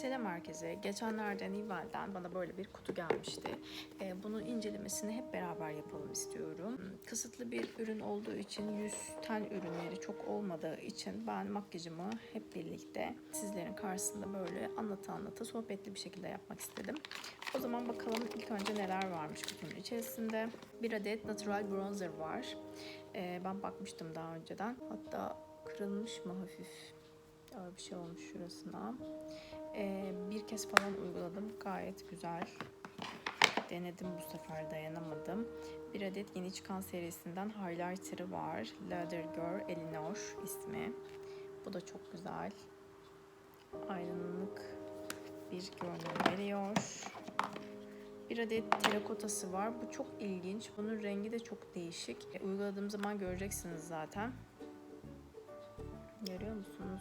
Sele Merkezi geçenlerde Nivel'den bana böyle bir kutu gelmişti. Ee, bunun incelemesini hep beraber yapalım istiyorum. Kısıtlı bir ürün olduğu için yüz ten ürünleri çok olmadığı için ben makyajımı hep birlikte sizlerin karşısında böyle anlata anlata sohbetli bir şekilde yapmak istedim. O zaman bakalım ilk önce neler varmış kutunun içerisinde. Bir adet natural bronzer var. Ee, ben bakmıştım daha önceden. Hatta kırılmış mı hafif? Öyle bir şey olmuş şurasına. Ee, bir kez falan uyguladım. Gayet güzel. Denedim bu sefer dayanamadım. Bir adet yeni çıkan serisinden highlighter'ı var. Leather Girl Elinor ismi. Bu da çok güzel. Aydınlık bir görünüm veriyor. Bir adet terakotası var. Bu çok ilginç. Bunun rengi de çok değişik. E, uyguladığım zaman göreceksiniz zaten. Görüyor musunuz?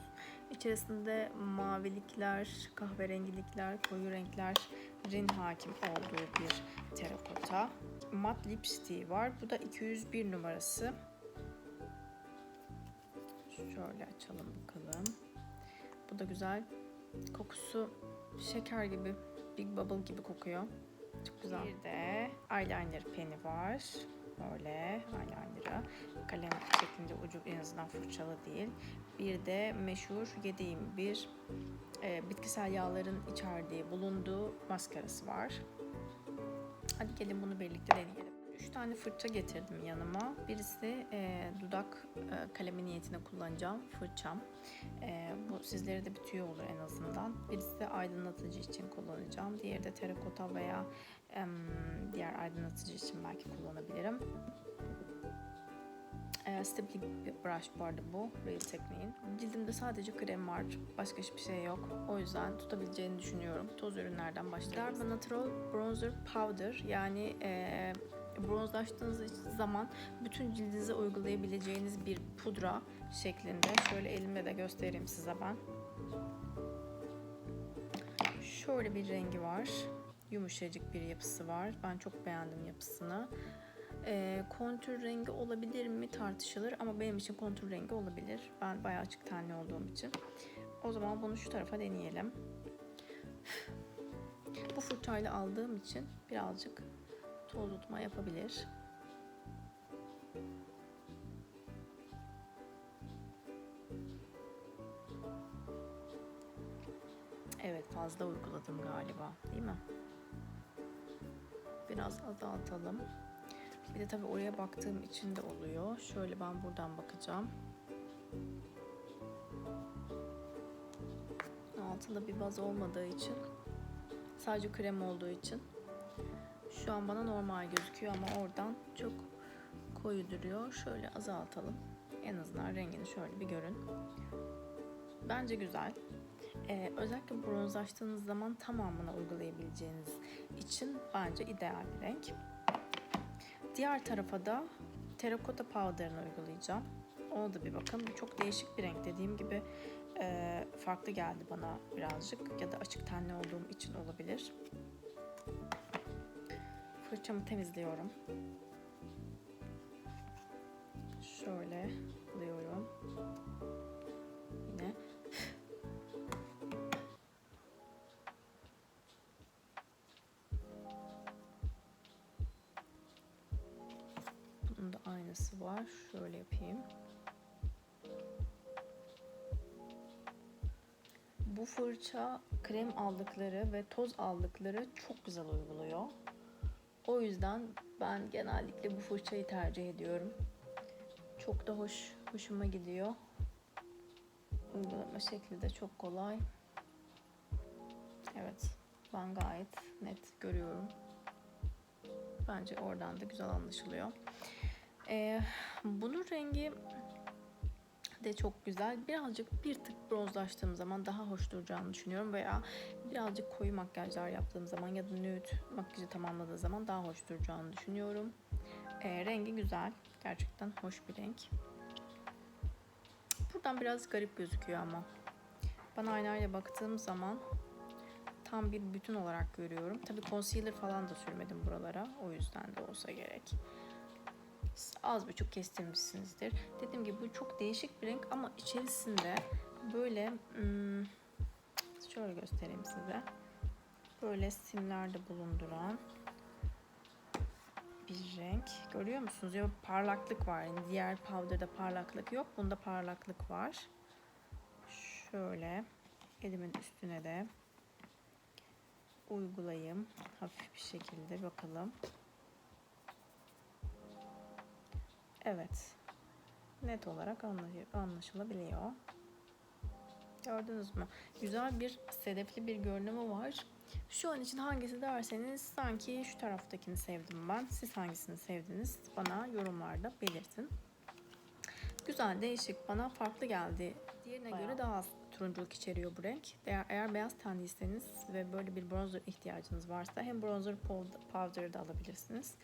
İçerisinde mavilikler, kahverengilikler, koyu renklerin hakim olduğu bir terakota. Mat lipstiği var. Bu da 201 numarası. Şöyle açalım bakalım. Bu da güzel. Kokusu şeker gibi, Big Bubble gibi kokuyor. Çok güzel. Bir de eyeliner peni var. Böyle eyeliner'ı. Kalem şeklinde ucu en azından fırçalı değil. Bir de meşhur 721 e, bitkisel yağların içerdiği bulunduğu maskarası var. Hadi gelin bunu birlikte deneyelim. Üç tane fırça getirdim yanıma. Birisi e, dudak e, kalemi niyetine kullanacağım fırçam. E, bu sizlere de bir tüyo olur en azından. Birisi aydınlatıcı için kullanacağım. Diğeri de terakota veya diğer aydınlatıcı için belki kullanabilirim. E, Stippling bir brush bu arada bu. Real Technique'in. Cildimde sadece krem var. Başka hiçbir şey yok. O yüzden tutabileceğini düşünüyorum. Toz ürünlerden başlayalım. Derma Natural Bronzer Powder yani e, bronzlaştığınız zaman bütün cildinize uygulayabileceğiniz bir pudra şeklinde. Şöyle elimle de göstereyim size ben. Şöyle bir rengi var. Yumuşacık bir yapısı var. Ben çok beğendim yapısını. E, kontür rengi olabilir mi tartışılır ama benim için kontür rengi olabilir. Ben bayağı açık tenli olduğum için. O zaman bunu şu tarafa deneyelim. Bu fırçayla aldığım için birazcık toz tutma yapabilir. Evet fazla uyguladım galiba değil mi? Biraz azaltalım. Bir de tabii oraya baktığım için de oluyor. Şöyle ben buradan bakacağım. Altında bir baz olmadığı için sadece krem olduğu için şu an bana normal gözüküyor ama oradan çok koyu duruyor. Şöyle azaltalım. En azından rengini şöyle bir görün. Bence güzel. Ee, özellikle bronzlaştığınız zaman tamamına uygulayabileceğiniz için bence ideal bir renk. Diğer tarafa da terakota powder'ını uygulayacağım. Ona da bir bakın. Çok değişik bir renk. Dediğim gibi e, farklı geldi bana birazcık. Ya da açık tenli olduğum için olabilir. Fırçamı temizliyorum. Şöyle alıyorum. Aynısı var. Şöyle yapayım. Bu fırça krem aldıkları ve toz aldıkları çok güzel uyguluyor. O yüzden ben genellikle bu fırçayı tercih ediyorum. Çok da hoş, hoşuma gidiyor. Uygulama şekli de çok kolay. Evet, ben gayet net görüyorum. Bence oradan da güzel anlaşılıyor. Ee, bunun rengi de çok güzel. Birazcık bir tık bronzlaştığım zaman daha hoş duracağını düşünüyorum veya birazcık koyu makyajlar yaptığım zaman ya da nude makyajı tamamladığı zaman daha hoş duracağını düşünüyorum. Ee, rengi güzel. Gerçekten hoş bir renk. Buradan biraz garip gözüküyor ama. Ben aynayla baktığım zaman tam bir bütün olarak görüyorum. Tabii concealer falan da sürmedim buralara. O yüzden de olsa gerek az buçuk kestirmişsinizdir. Dediğim gibi bu çok değişik bir renk ama içerisinde böyle hmm, şöyle göstereyim size. Böyle simlerde bulunduran bir renk. Görüyor musunuz? Ya parlaklık var. Yani diğer powder'da parlaklık yok. Bunda parlaklık var. Şöyle elimin üstüne de uygulayayım. Hafif bir şekilde bakalım. Evet. Net olarak anlaşı- anlaşılabiliyor. Gördünüz mü? Güzel bir sedefli bir görünümü var. Şu an için hangisi derseniz sanki şu taraftakini sevdim ben. Siz hangisini sevdiniz? Bana yorumlarda belirtin. Güzel, değişik. Bana farklı geldi. Diğerine Bayağı. göre daha az turunculuk içeriyor bu renk. Eğer, eğer beyaz tenliyseniz ve böyle bir bronzer ihtiyacınız varsa hem bronzer powder- powder'ı da alabilirsiniz.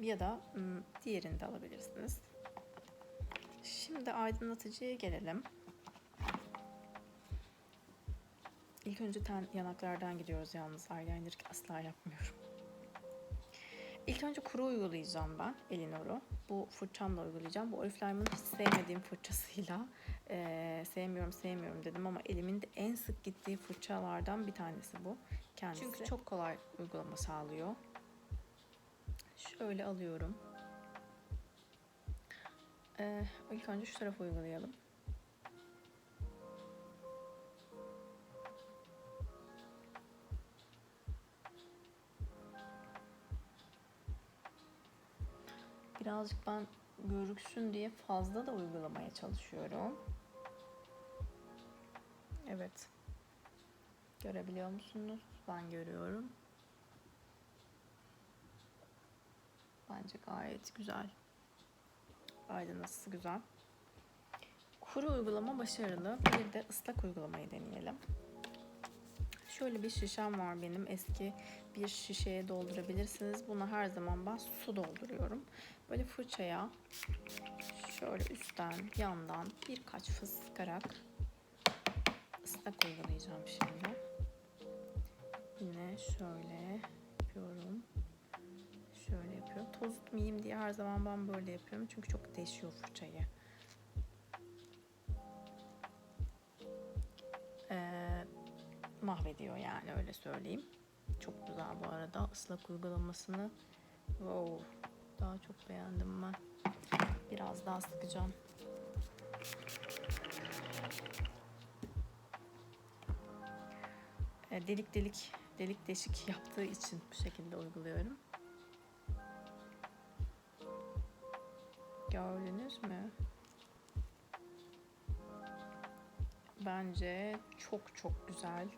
Ya da diğerini de alabilirsiniz. Şimdi aydınlatıcıya gelelim. İlk önce ten yanaklardan gidiyoruz yalnız. Eyeliner asla yapmıyorum. İlk önce kuru uygulayacağım ben Elinor'u. Bu fırçamla uygulayacağım. Bu Oriflame'ın hiç sevmediğim fırçasıyla eee, sevmiyorum sevmiyorum dedim ama elimin de en sık gittiği fırçalardan bir tanesi bu. Kendisi. Çünkü çok kolay uygulama sağlıyor. Şöyle alıyorum. Eee ilk önce şu tarafa uygulayalım. Birazcık ben görüksün diye fazla da uygulamaya çalışıyorum. Evet. Görebiliyor musunuz? Ben görüyorum. Bence gayet güzel. Aydınlatısı güzel. Kuru uygulama başarılı. Bir de ıslak uygulamayı deneyelim. Şöyle bir şişem var benim. Eski bir şişeye doldurabilirsiniz. Buna her zaman ben su dolduruyorum. Böyle fırçaya şöyle üstten, yandan birkaç fıs sıkarak ıslak uygulayacağım şimdi. Yine şöyle yapıyorum. Şöyle yapıyorum. Toz tutmayayım diye her zaman ben böyle yapıyorum. Çünkü çok deşiyor fırçayı. Ee, mahvediyor yani öyle söyleyeyim. Çok güzel bu arada ıslak uygulamasını. Wow, daha çok beğendim ben. Biraz daha sıkacağım. E, delik delik delik deşik yaptığı için bu şekilde uyguluyorum. Gördünüz mü? Bence çok çok güzel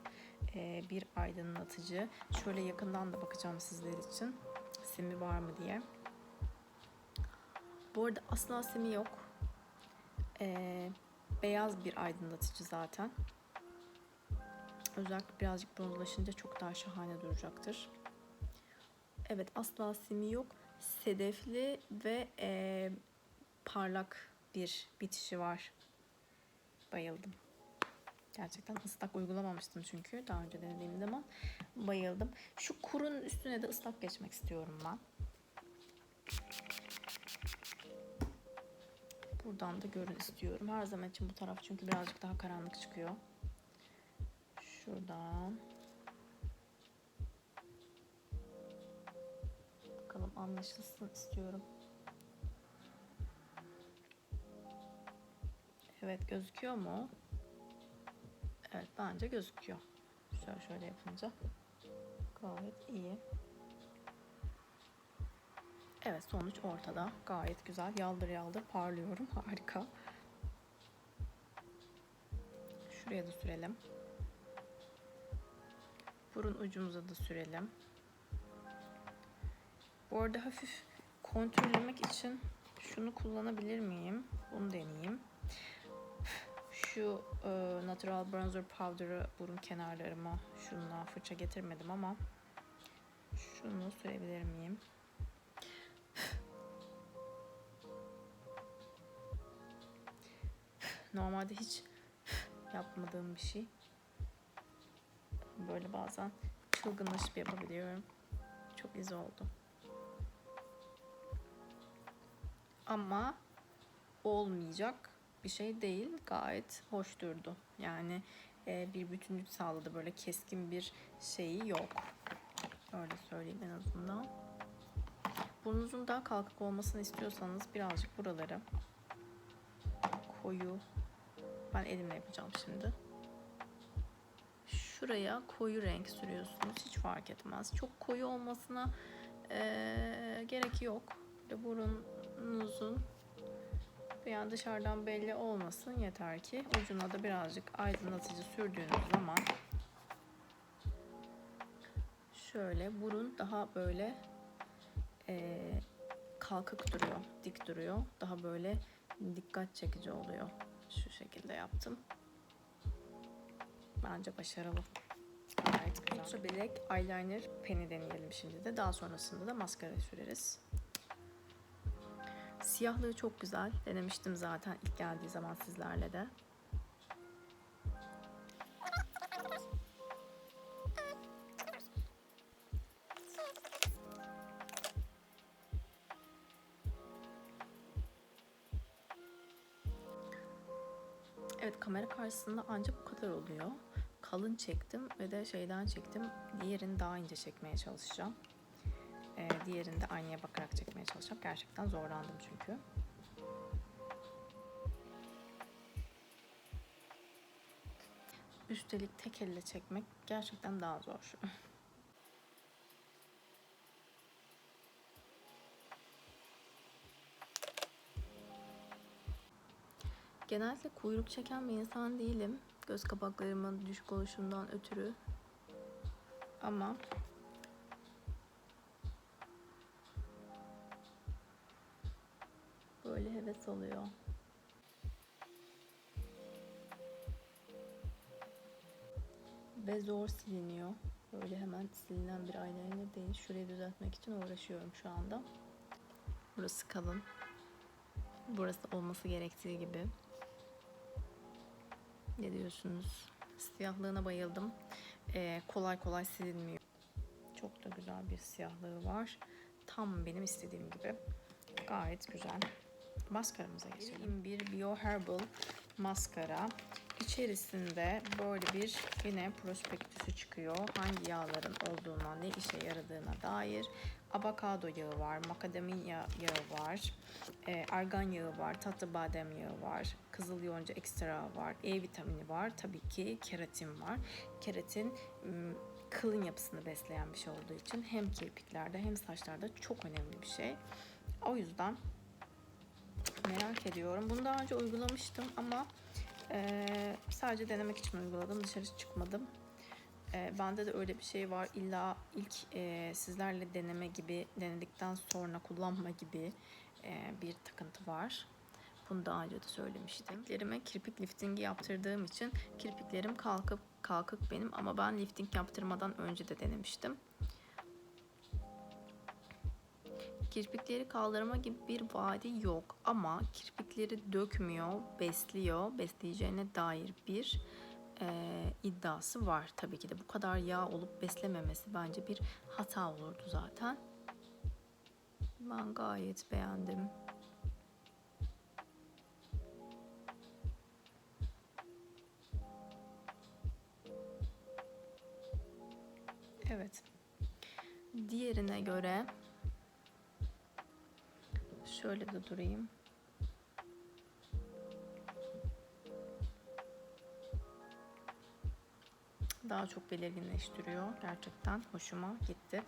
bir aydınlatıcı. Şöyle yakından da bakacağım sizler için. Simi var mı diye. Bu arada asla simi yok. E, beyaz bir aydınlatıcı zaten. Özellikle birazcık bronzlaşınca çok daha şahane duracaktır. Evet asla simi yok. Sedefli ve e, parlak bir bitişi var. Bayıldım. Gerçekten ıslak uygulamamıştım çünkü daha önce denediğim zaman bayıldım. Şu kurun üstüne de ıslak geçmek istiyorum ben. Buradan da görün istiyorum. Her zaman için bu taraf çünkü birazcık daha karanlık çıkıyor. Şuradan. Bakalım anlaşılsın istiyorum. Evet gözüküyor mu? Evet bence gözüküyor. Şöyle şöyle yapınca. Gayet iyi. Evet sonuç ortada. Gayet güzel. Yaldır yaldır parlıyorum. Harika. Şuraya da sürelim. Burun ucumuza da sürelim. Bu arada hafif kontürlemek için şunu kullanabilir miyim? Bunu deneyeyim. Şu e, Natural Bronzer Powder'ı burun kenarlarıma şununla fırça getirmedim ama şunu sürebilir miyim? Normalde hiç yapmadığım bir şey. Böyle bazen çılgınlaşıp yapabiliyorum. Çok iz oldu. Ama olmayacak bir şey değil. Gayet hoş durdu. Yani e, bir bütünlük sağladı. Böyle keskin bir şeyi yok. Öyle söyleyeyim en azından. Burnunuzun daha kalkık olmasını istiyorsanız birazcık buraları koyu ben elimle yapacağım şimdi. Şuraya koyu renk sürüyorsunuz. Hiç fark etmez. Çok koyu olmasına eee, gerek yok. Burununuzun an dışarıdan belli olmasın yeter ki ucuna da birazcık aydınlatıcı sürdüğünüz zaman şöyle burun daha böyle eee, kalkık duruyor, dik duruyor. Daha böyle dikkat çekici oluyor. Şu şekilde yaptım. Bence başarılı. Gayet güzel. Black Eyeliner peni deneyelim şimdi de. Daha sonrasında da maskara süreriz. Siyahlığı çok güzel. Denemiştim zaten ilk geldiği zaman sizlerle de. Evet kamera karşısında ancak bu kadar oluyor. Kalın çektim ve de şeyden çektim. Diğerini daha ince çekmeye çalışacağım. Ee, diğerini de aynaya bakarak çekmeye çalışacağım. Gerçekten zorlandım çünkü. Üstelik tek elle çekmek gerçekten daha zor. Genellikle kuyruk çeken bir insan değilim. Göz kapaklarımın düşük oluşundan ötürü. Ama oluyor. Ve zor siliniyor. Böyle hemen silinen bir eyeliner değil. Şurayı düzeltmek için uğraşıyorum şu anda. Burası kalın. Burası olması gerektiği gibi. Ne diyorsunuz? Siyahlığına bayıldım. Ee, kolay kolay silinmiyor. Çok da güzel bir siyahlığı var. Tam benim istediğim gibi. Gayet güzel. Maskaramıza geçelim. Bir Bio Herbal maskara. İçerisinde böyle bir yine prospektüsü çıkıyor. Hangi yağların olduğuna, ne işe yaradığına dair. Avokado yağı var, makadamya yağı var, e, argan yağı var, tatlı badem yağı var, kızıl yonca ekstra var, E vitamini var, tabii ki keratin var. Keratin kılın yapısını besleyen bir şey olduğu için hem kirpiklerde hem saçlarda çok önemli bir şey. O yüzden merak ediyorum. Bunu daha önce uygulamıştım ama ee, sadece denemek için uyguladım. Dışarı çıkmadım. Ee, bende de öyle bir şey var. İlla ilk e, sizlerle deneme gibi, denedikten sonra kullanma gibi e, bir takıntı var. Bunu daha önce de söylemiştim. Kirpiklerime kirpik liftingi yaptırdığım için kirpiklerim kalkıp kalkık benim ama ben lifting yaptırmadan önce de denemiştim. Kirpikleri kaldırma gibi bir vaadi yok ama kirpikleri dökmüyor, besliyor, besleyeceğine dair bir e, iddiası var. Tabii ki de bu kadar yağ olup beslememesi bence bir hata olurdu zaten. Ben gayet beğendim. Evet. Diğerine göre Şöyle de durayım. Daha çok belirginleştiriyor. Gerçekten hoşuma gitti.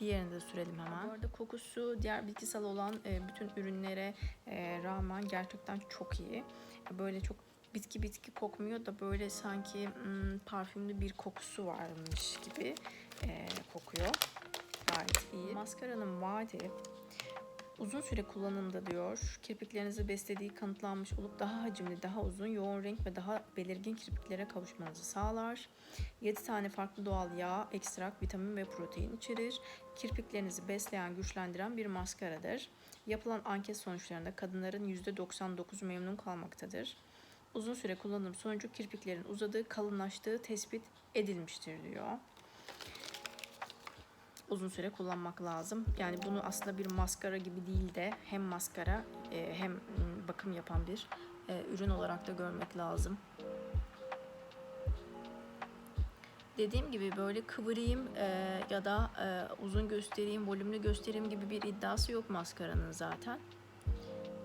Diğerini de sürelim hemen. Bu arada kokusu diğer bitkisel olan e, bütün ürünlere e, rağmen gerçekten çok iyi. Böyle çok bitki bitki kokmuyor da böyle sanki hmm, parfümlü bir kokusu varmış gibi e, kokuyor. Gayet iyi. Maskaranın vaadi Uzun süre kullanımda diyor, kirpiklerinizi beslediği kanıtlanmış olup daha hacimli, daha uzun, yoğun renk ve daha belirgin kirpiklere kavuşmanızı sağlar. 7 tane farklı doğal yağ, ekstrak, vitamin ve protein içerir. Kirpiklerinizi besleyen, güçlendiren bir maskaradır. Yapılan anket sonuçlarında kadınların %99 memnun kalmaktadır. Uzun süre kullanım sonucu kirpiklerin uzadığı, kalınlaştığı tespit edilmiştir diyor uzun süre kullanmak lazım. Yani bunu aslında bir maskara gibi değil de hem maskara e, hem bakım yapan bir e, ürün olarak da görmek lazım. Dediğim gibi böyle kıvırayım e, ya da e, uzun göstereyim, volümlü göstereyim gibi bir iddiası yok maskaranın zaten.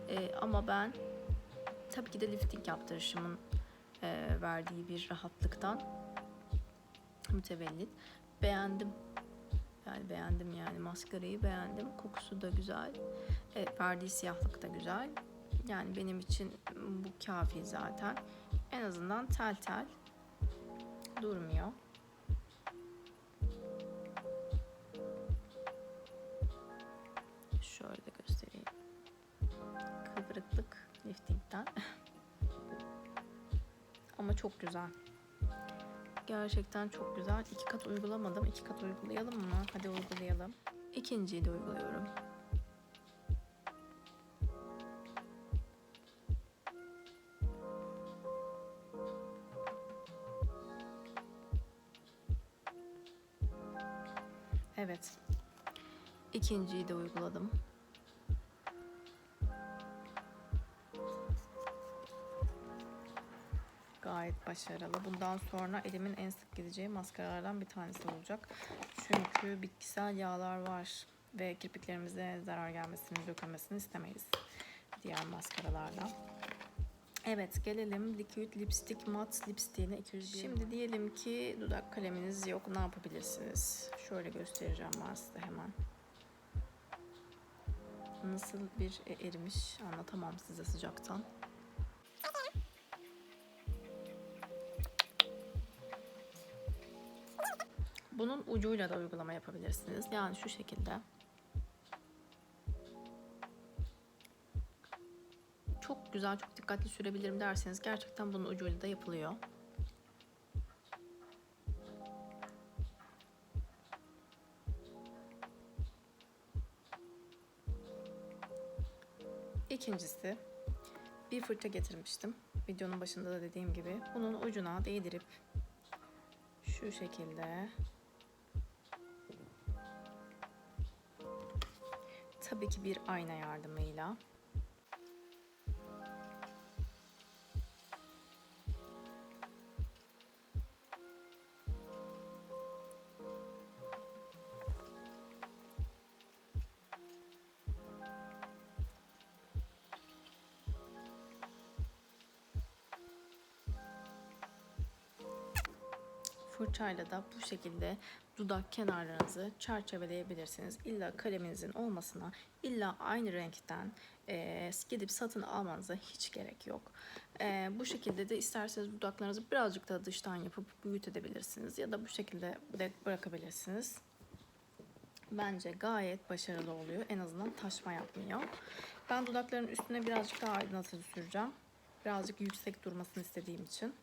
E, ama ben tabii ki de lifting yaptırışımın e, verdiği bir rahatlıktan mütevellit beğendim. Yani beğendim yani maskarayı beğendim. Kokusu da güzel. E, verdiği siyahlık da güzel. Yani benim için bu kafi zaten. En azından tel tel durmuyor. Şöyle de göstereyim. Kıvrıklık liftingden. Ama çok güzel. Gerçekten çok güzel. İki kat uygulamadım. İki kat uygulayalım mı? Hadi uygulayalım. İkinciyi de uyguluyorum. Evet. İkinciyi de uyguladım. Gayet başarılı. Bundan sonra elimin en sık gideceği maskaralardan bir tanesi olacak. Çünkü bitkisel yağlar var ve kirpiklerimize zarar gelmesini, dökülmesini istemeyiz diğer maskaralardan. Evet gelelim liquid lipstick mat lipstick'ine 201. Şimdi diyelim ki dudak kaleminiz yok ne yapabilirsiniz? Şöyle göstereceğim ben size hemen. Nasıl bir e, erimiş anlatamam size sıcaktan. Bunun ucuyla da uygulama yapabilirsiniz. Yani şu şekilde. Çok güzel, çok dikkatli sürebilirim derseniz gerçekten bunun ucuyla da yapılıyor. İkincisi bir fırça getirmiştim. Videonun başında da dediğim gibi. Bunun ucuna değdirip şu şekilde tabii ki bir ayna yardımıyla fırçayla da bu şekilde dudak kenarlarınızı çerçeveleyebilirsiniz. İlla kaleminizin olmasına, illa aynı renkten e, gidip satın almanıza hiç gerek yok. E, bu şekilde de isterseniz dudaklarınızı birazcık da dıştan yapıp büyütebilirsiniz ya da bu şekilde de bırakabilirsiniz. Bence gayet başarılı oluyor. En azından taşma yapmıyor. Ben dudakların üstüne birazcık daha aydınlatıcı süreceğim. Birazcık yüksek durmasını istediğim için.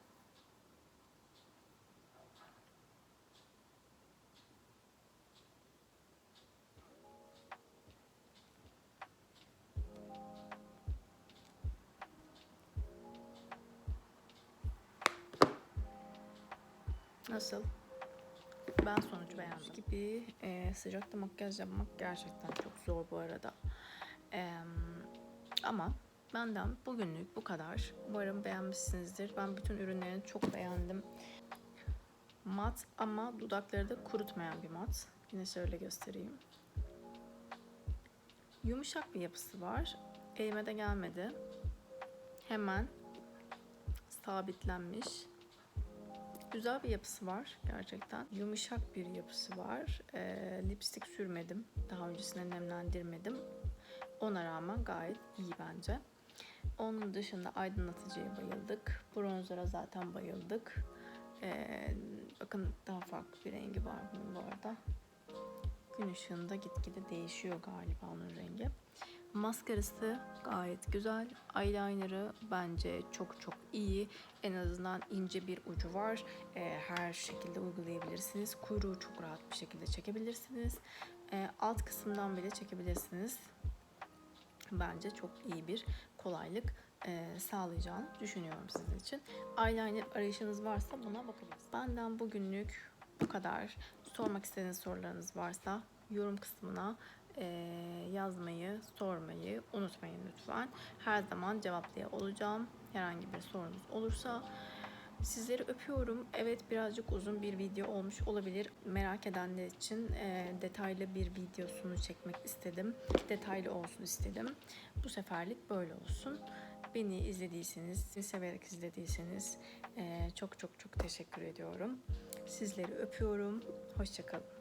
Nasıl? Ben sonucu beğendim. Gibi e, sıcakta makyaj yapmak gerçekten çok zor bu arada. E, ama benden bugünlük bu kadar. Umarım beğenmişsinizdir. Ben bütün ürünlerini çok beğendim. Mat ama dudakları da kurutmayan bir mat. Yine şöyle göstereyim. Yumuşak bir yapısı var. Elime de gelmedi. Hemen sabitlenmiş. Güzel bir yapısı var gerçekten. Yumuşak bir yapısı var. E, lipstick sürmedim. Daha öncesinde nemlendirmedim. Ona rağmen gayet iyi bence. Onun dışında aydınlatıcıya bayıldık. Bronzera zaten bayıldık. E, bakın daha farklı bir rengi var bunun bu arada. Gün ışığında gitgide değişiyor galiba onun rengi. Maskarası gayet güzel. Eyeliner'ı bence çok çok iyi. En azından ince bir ucu var. E, her şekilde uygulayabilirsiniz. Kuyruğu çok rahat bir şekilde çekebilirsiniz. E, alt kısımdan bile çekebilirsiniz. Bence çok iyi bir kolaylık e, sağlayacağını düşünüyorum sizin için. Eyeliner arayışınız varsa buna bakabilirsiniz. Benden bugünlük bu kadar. Sormak istediğiniz sorularınız varsa yorum kısmına yazmayı, sormayı unutmayın lütfen. Her zaman cevaplaya olacağım. Herhangi bir sorunuz olursa Sizleri öpüyorum. Evet birazcık uzun bir video olmuş olabilir. Merak edenler için e, detaylı bir videosunu çekmek istedim. Detaylı olsun istedim. Bu seferlik böyle olsun. Beni izlediyseniz, beni severek izlediyseniz e, çok çok çok teşekkür ediyorum. Sizleri öpüyorum. Hoşçakalın.